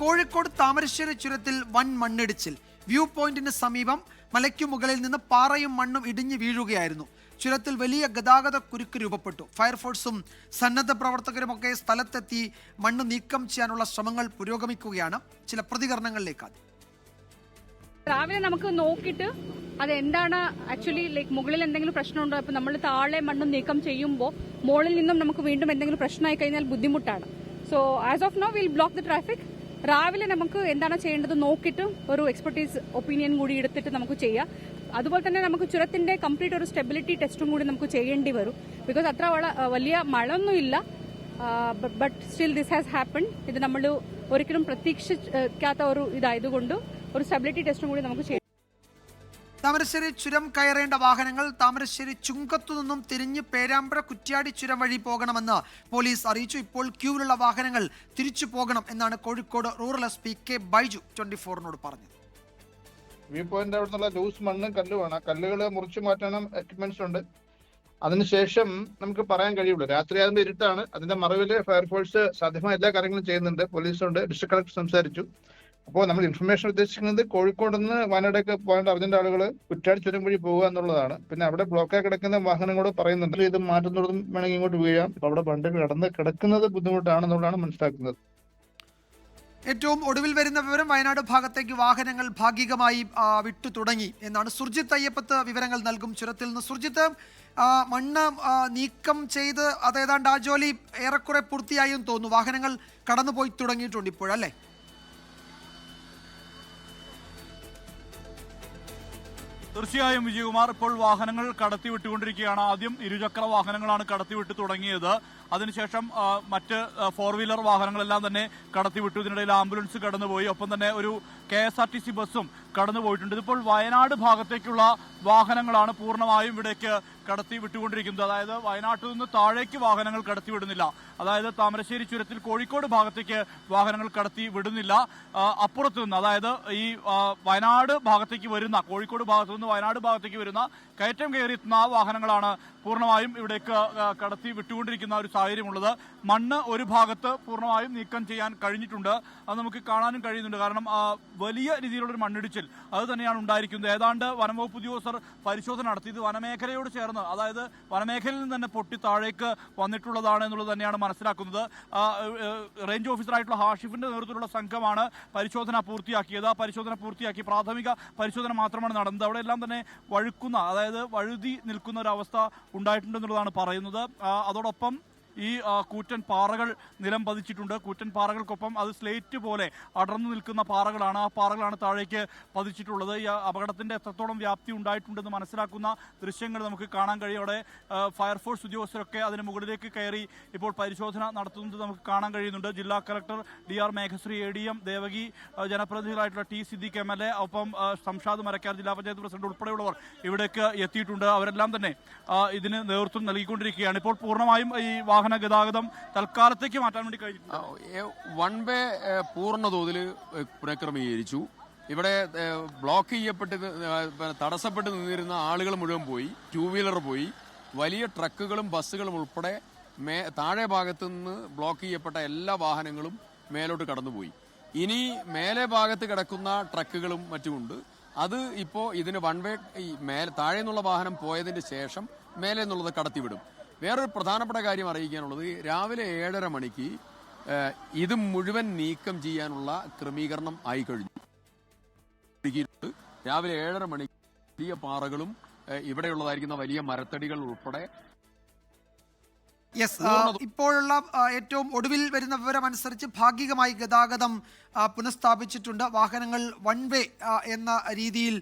കോഴിക്കോട് താമരശ്ശേരി ചുരത്തിൽ വൻ മണ്ണിടിച്ചിൽ. വ്യൂ പോയിന്റിന് സമീപം മലയ്ക്കു മുകളിൽ നിന്ന് പാറയും മണ്ണും ഇടിഞ്ഞു വീഴുകയായിരുന്നു. ചുരത്തിൽ വലിയ ഗതാഗത കുരുക്ക് രൂപപ്പെട്ടു. ഫയർഫോഴ്സും സന്നദ്ധ പ്രവർത്തകരുമൊക്കെ സ്ഥലത്തെത്തി മണ്ണ് നീക്കം ചെയ്യാനുള്ള ശ്രമങ്ങൾ പുരോഗമിക്കുകയാണ്. ചില പ്രതികരണങ്ങളിലേക്ക് രാവിലെ നമുക്ക് നോക്കിയിട്ട് അത് എന്താണ് ആക്ച്വലി ലൈക്ക് മുകളിൽ എന്തെങ്കിലും പ്രശ്നമുണ്ടോ? ഇപ്പൊ നമ്മൾ താഴെ മണ്ണ് നീക്കം ചെയ്യുമ്പോൾ മുകളിൽ നിന്നും നമുക്ക് വീണ്ടും എന്തെങ്കിലും പ്രശ്നമായി കഴിഞ്ഞാൽ ബുദ്ധിമുട്ടാണ്. So as of now will block the traffic രാവിലെ നമുക്ക് എന്താണ് ചെയ്യേണ്ടത് നോക്കിയിട്ട് ഒരു എക്സ്പെർട്ടീസ് ഒപ്പീനിയൻ കൂടി എടുത്തിട്ട് നമുക്ക് ചെയ്യാം. അതുപോലെ തന്നെ നമുക്ക് ചുരത്തിന്റെ കംപ്ലീറ്റ് ഒരു സ്റ്റെബിലിറ്റി ടെസ്റ്റും കൂടി നമുക്ക് ചെയ്യേണ്ടി വരും. ബിക്കോസ് അത്ര വലിയ മഴ ഒന്നുമില്ല but still this has happen ഇത് നമ്മൾ ഒരിക്കലും പ്രതീക്ഷിക്കാത്ത ഒരു ഇതായതുകൊണ്ട് ഒരു സ്റ്റെബിലിറ്റി ടെസ്റ്റും കൂടി നമുക്ക് ചെയ്യണം താമരശ്ശേരി ചുരം കയറേണ്ട വാഹനങ്ങൾ താമരശ്ശേരി ചുങ്കത്തു നിന്നും തിരിഞ്ഞ് പേരാമ്പ്ര കുറ്റ്യാടി ചുരം വഴി പോകണമെന്ന് പോലീസ് അറിയിച്ചു. ഇപ്പോൾ ക്യൂവിലുള്ള വാഹനങ്ങൾ തിരിച്ചു പോകണം എന്നാണ് Kozhikode rural S P K Baiju twenty ഫോറിനോട് പറഞ്ഞത്. വ്യൂ പോയിന്റ് അവിടെ നിന്നുള്ള ലൂസ് മണ്ണും കല്ലുമാണ് ആ കല്ലുകൾ മുറിച്ചു മാറ്റണം എക്യുപ്മെന്റ്സ് ഉണ്ട്. അതിനുശേഷം നമുക്ക് പറയാൻ കഴിയുള്ളൂ. രാത്രി ആകുമ്പോൾ ഇരുട്ടാണ്. അതിന്റെ മറവിൽ ഫയർഫോഴ്സ് സാധ്യമായ എല്ലാ കാര്യങ്ങളും ചെയ്യുന്നുണ്ട്. പോലീസുണ്ട്. ഡിസ്ട്രിക്ട് കളക്ടർ സംസാരിച്ചു. അപ്പോൾ നമ്മൾ ഇൻഫർമേഷൻ ഉദ്ദേശിക്കുന്നത് കോഴിക്കോട് നിന്ന് വയനാടേക്ക് പോകേണ്ട അർജന്റ് ആളുകൾ കുറ്റാടി ചുരം വഴി പോകുക എന്നുള്ളതാണ്. പിന്നെ അവിടെ ബ്ലോക്കായി കിടക്കുന്ന വാഹനങ്ങളോട് പറയുന്നുണ്ട്. ഇത് മാറ്റുന്നതും വേണമെങ്കിൽ ഇങ്ങോട്ട് വീഴാം. അപ്പൊ അവിടെ പണ്ട് കിടന്ന് കിടക്കുന്നത് ബുദ്ധിമുട്ടാണെന്നുള്ളതാണ് മനസ്സിലാക്കുന്നത്. ഏറ്റവും ഒടുവിൽ വരുന്ന വിവരം വയനാട് ഭാഗത്തേക്ക് വാഹനങ്ങൾ ഭാഗികമായി വിട്ടു തുടങ്ങി എന്നാണ് സുർജിത്ത് അയ്യപ്പത്ത് വിവരങ്ങൾ നൽകും ചുരത്തിൽ നിന്ന്. സുർജിത്ത് മണ്ണ് നീക്കം ചെയ്ത് അതേതാണ്ട് ആ ജോലി ഏറെക്കുറെ പൂർത്തിയായും തോന്നുന്നു. വാഹനങ്ങൾ കടന്നുപോയി തുടങ്ങിയിട്ടുണ്ട് ഇപ്പോഴല്ലേ? തീർച്ചയായും വിജയകുമാർ ഇപ്പോൾ വാഹനങ്ങൾ കടത്തിവിട്ടുകൊണ്ടിരിക്കുകയാണ്. ആദ്യം ഇരുചക്ര വാഹനങ്ങളാണ് കടത്തിവിട്ട് തുടങ്ങിയത്. അതിനുശേഷം മറ്റ് ഫോർ വീലർ വാഹനങ്ങളെല്ലാം തന്നെ കടത്തിവിട്ടു. ഇതിനിടയിൽ ആംബുലൻസ് കടന്നുപോയി. ഒപ്പം തന്നെ ഒരു K S R T C ബസ്സും കടന്നു പോയിട്ടുണ്ട്. ഇതിപ്പോൾ വയനാട് ഭാഗത്തേക്കുള്ള വാഹനങ്ങളാണ് പൂർണമായും ഇവിടേക്ക് കടത്തി വിട്ടുകൊണ്ടിരിക്കുന്നത്. അതായത് വയനാട്ടിൽ നിന്ന് താഴേക്ക് വാഹനങ്ങൾ കടത്തി വിടുന്നില്ല. അതായത് താമരശ്ശേരി ചുരത്തിൽ കോഴിക്കോട് ഭാഗത്തേക്ക് വാഹനങ്ങൾ കടത്തി വിടുന്നില്ല. അപ്പുറത്തു നിന്ന് അതായത് ഈ വയനാട് ഭാഗത്തേക്ക് വരുന്ന കോഴിക്കോട് ഭാഗത്തു നിന്ന് വയനാട് ഭാഗത്തേക്ക് വരുന്ന കയറ്റം കയറിയെത്തുന്ന വാഹനങ്ങളാണ് പൂർണമായും ഇവിടേക്ക് കടത്തി വിട്ടുകൊണ്ടിരിക്കുന്ന ഒരു സാഹചര്യമുള്ളത്. മണ്ണ് ഒരു ഭാഗത്ത് പൂർണമായും നീക്കം ചെയ്യാൻ കഴിഞ്ഞിട്ടുണ്ട്. അത് നമുക്ക് കാണാനും കഴിയുന്നുണ്ട്. കാരണം വലിയ രീതിയിലുള്ളൊരു മണ്ണിടിച്ചിൽ. അത് തന്നെയാണ് ഉണ്ടായിരിക്കുന്നത്. ഏതാണ്ട് വനംവകുപ്പ് ഉദ്യോഗസ്ഥർ പരിശോധന നടത്തി. ഇത് വനമേഖലയോട് ചേർന്ന് അതായത് വനമേഖലയിൽ നിന്ന് തന്നെ പൊട്ടി താഴേക്ക് വന്നിട്ടുള്ളതാണ് എന്നുള്ളത് തന്നെയാണ് മനസ്സിലാക്കുന്നത്. റേഞ്ച് ഓഫീസറായിട്ടുള്ള ഹാഷിഫിന്റെ നേതൃത്വത്തിലുള്ള സംഘമാണ് പരിശോധന പൂർത്തിയാക്കിയത്. ആ പരിശോധന പൂർത്തിയാക്കി പ്രാഥമിക പരിശോധന മാത്രമാണ് നടന്നത്. അവിടെ എല്ലാം തന്നെ വഴുക്കുന്ന അതായത് വഴുതി നിൽക്കുന്ന ഒരു അവസ്ഥ ഉണ്ടായിട്ടുണ്ടെന്നുള്ളതാണ് പറയുന്നത്. അതോടൊപ്പം ഈ കൂറ്റൻ പാറകൾ നിലം പതിച്ചിട്ടുണ്ട്. കൂറ്റൻ പാറകൾക്കൊപ്പം അത് സ്ലേറ്റ് പോലെ അടർന്നു നിൽക്കുന്ന പാറകളാണ്. ആ പാറകളാണ് താഴേക്ക് പതിച്ചിട്ടുള്ളത്. ഈ അപകടത്തിന്റെ എത്രത്തോളം വ്യാപ്തി ഉണ്ടായിട്ടുണ്ടെന്ന് മനസ്സിലാക്കുന്ന ദൃശ്യങ്ങൾ നമുക്ക് കാണാൻ കഴിയും. അവിടെ ഫയർഫോഴ്സ് ഉദ്യോഗസ്ഥരൊക്കെ അതിന് മുകളിലേക്ക് കയറി ഇപ്പോൾ പരിശോധന നടത്തുന്നത് നമുക്ക് കാണാൻ കഴിയുന്നുണ്ട്. ജില്ലാ collector D R Meghashree A D M Devaki ജനപ്രതിനിധികളായിട്ടുള്ള T Siddique M L A ഒപ്പം സംഷാദ് മരക്കാർ ജില്ലാ പഞ്ചായത്ത് പ്രസിഡന്റ് ഉൾപ്പെടെയുള്ളവർ ഇവിടേക്ക് എത്തിയിട്ടുണ്ട്. അവരെല്ലാം തന്നെ ഇതിന് നേതൃത്വം നൽകിക്കൊണ്ടിരിക്കുകയാണ്. ഇപ്പോൾ പൂർണമായും ഈ വാഹന ഗതാഗതം തൽക്കാലത്തേക്ക് മാറ്റാൻ വേണ്ടി കഴിഞ്ഞു വൺ വേ പൂർണ തോതിൽ പുനഃക്രമീകരിച്ചു. ഇവിടെ ബ്ലോക്ക് ചെയ്യപ്പെട്ട് തടസ്സപ്പെട്ട് നിന്നിരുന്ന ആളുകൾ മുഴുവൻ പോയി ടു വീലർ പോയി. വലിയ ട്രക്കുകളും ബസ്സുകളും ഉൾപ്പെടെ മേ താഴെ ഭാഗത്തു നിന്ന് ബ്ലോക്ക് ചെയ്യപ്പെട്ട എല്ലാ വാഹനങ്ങളും മേലോട്ട് കടന്നുപോയി. ഇനി മേലെ ഭാഗത്ത് കിടക്കുന്ന ട്രക്കുകളും മറ്റുമുണ്ട്. അത് ഇപ്പോൾ ഇതിന് വൺ വേ ഈ മേലെ താഴെ നിന്നുള്ള വാഹനം പോയതിന് ശേഷം മേലെ നിന്നുള്ളത് കടത്തിവിടും. വേറൊരു പ്രധാനപ്പെട്ട കാര്യം അറിയിക്കാനുള്ളത് രാവിലെ ഏഴര മണിക്ക് ഇത് മുഴുവൻ നീക്കം ചെയ്യാനുള്ള ക്രമീകരണം ആയി കഴിഞ്ഞു. രാവിലെ ഏഴര മണിക്ക് വലിയ പാറകളും ഇവിടെയുള്ളതായിരിക്കുന്ന വലിയ മരത്തടികൾ ഉൾപ്പെടെ യെസ് ഇപ്പോഴുള്ള ഏറ്റവും ഒടുവിൽ വരുന്ന വിവരം അനുസരിച്ച് ഭാഗികമായി ഗതാഗതം പുനഃസ്ഥാപിച്ചിട്ടുണ്ട്. വാഹനങ്ങൾ വൺ വേ എന്ന രീതിയിൽ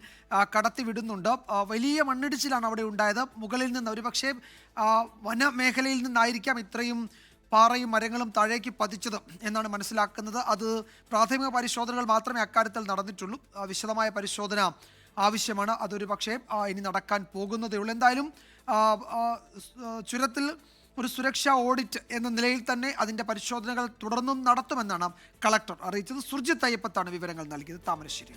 കടത്തിവിടുന്നുണ്ട്. വലിയ മണ്ണിടിച്ചിലാണ് അവിടെ ഉണ്ടായത്. മുകളിൽ നിന്ന് ഒരുപക്ഷെ വനമേഖലയിൽ നിന്നായിരിക്കാം ഇത്രയും പാറയും മരങ്ങളും താഴേക്ക് പതിച്ചത് എന്നാണ് മനസ്സിലാക്കുന്നത്. അത് പ്രാഥമിക പരിശോധനകൾ മാത്രമേ അക്കാര്യത്തിൽ നടന്നിട്ടുള്ളൂ. വിശദമായ പരിശോധന ആവശ്യമാണ്. അതൊരു പക്ഷേ ഇനി നടക്കാൻ പോകുന്നതേ ഉള്ളൂ എന്തായാലും ചുരത്തിൽ ഒരു സുരക്ഷാ ഓഡിറ്റ് എന്ന നിലയിൽ തന്നെ അതിന്റെ പരിശോധനകൾ തുടർന്നും നടത്തുമെന്നാണ് കളക്ടർ അറിയിച്ചത്. സുർജിത്ത് അയ്യപ്പത്താണ് വിവരങ്ങൾ നൽകിയത്. താമരശ്ശേരി.